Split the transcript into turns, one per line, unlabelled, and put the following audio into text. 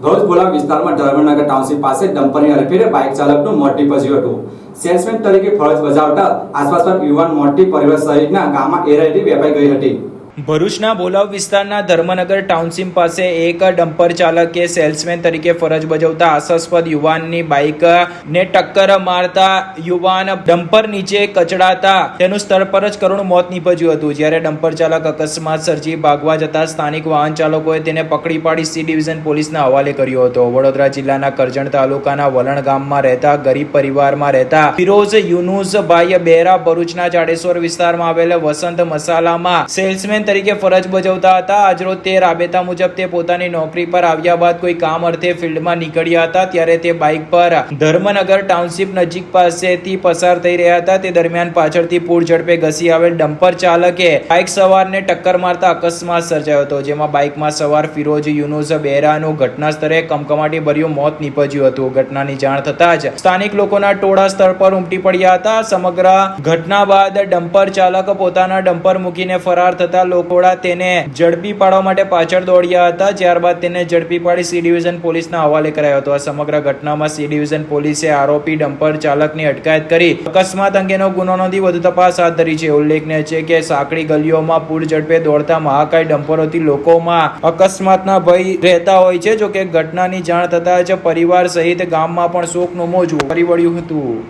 ભરૂચ વિસ્તારમાં ધર્મનગર ટાઉનશીપ પાસે ડમ્પરની અડફેટે બાઇક ચાલકનું મોત નીપજ્યું હતું. સેલ્સમેન તરીકે ફરજ બજાવતા આસપાસના યુવાન મોટી પરિવાર સહિતના ગામમાં એરઆઈટી વેપાઈ ગઈ હતી.
ભરૂચના બોલાવ વિસ્તારના ધર્મનગર ટાઉનશીપ પાસે એક ડમ્પર ચાલકે સેલ્સમેન તરીકે ફરજ બજાવતા આશાસ્પદ યુવાનની બાઇક ને ટક્કર મારતા યુવાન ડમ્પર નીચે કચડાતા તેનું સ્થળ પર જ કરુણ મોત નીપજ્યું હતું. જ્યારે ડમ્પર ચાલક અકસ્માત સર્જી ભાગવા જતા સ્થાનિક વાહન ચાલકોએ તેને પકડી પાડી સી ડિવિઝન પોલીસના હવાલે કર્યો હતો. વડોદરા જિલ્લાના કરજણ તાલુકાના વલણ ગામમાં રહેતા ગરીબ પરિવારમાં રહેતા ફિરોઝ યુનુસભાઈ બેરા ભરૂચના જાડેશ્વર વિસ્તારમાં આવેલ વસંત મસાલામાં સેલ્સમેન તરીકે ફરજ બજાવતા હતા. આજરોજ તે રાબેતા મુજબ તે પોતાની નોકરી પર આવ્યા બાદ કોઈ કામ અર્થે ફિલ્ડમાં નીકળ્યા હતા, ત્યારે તે બાઇક પર ધર્મનગર ટાઉનશીપ નજીક પાસેથી પસાર થઈ રહ્યા હતા. તે દરમિયાન પાછળથી પૂર ઝડપે ઘસી આવેલ ડમ્પર ચાલકે બાઇક સવારને ટક્કર મારતા અકસ્માત સર્જાયો હતો, જેમાં બાઇકમાં સવાર ફિરોજ યુનુસ બેરાનું ઘટના સ્થળે કમકમાટી ભર્યું મોત નીપજ્યું હતું. ઘટનાની જાણ થતાં જ સ્થાનિક લોકોના ટોળા સ્થળ પર ઉમટી પડ્યા હતા. સમગ્ર ઘટના બાદ ડમ્પર ચાલક પોતાના ડમ્પર મૂકીને ફરાર થતા લોકોડા તેને ઝડપી પાડવા માટે પાછળ દોડ્યા હતા. ત્યારબાદ તેને ઝડપી પાડી સી ડિવિઝન પોલીસના હવાલે કરાયો હતો. આ સમગ્ર ઘટનામાં સી ડિવિઝન પોલીસે આરોપી, ડમ્પર ચાલકની અટકાયત કરી. અકસ્માત અંગેનો ગુનો નોંધી વધુ તપાસ હાથ ધરી છે. ઉલ્લેખનીય છે કે સાંકડી ગલીઓમાં પૂર ઝડપે દોડતા મહાકાય ડમ્પરોથી લોકોમાં અકસ્માતના ભય રહેતા હોય છે જો કે ઘટનાની જાણ થતાં જ પરિવાર સહિત ગામમાં પણ શોકનું મોજું ફરી વળ્યું હતું.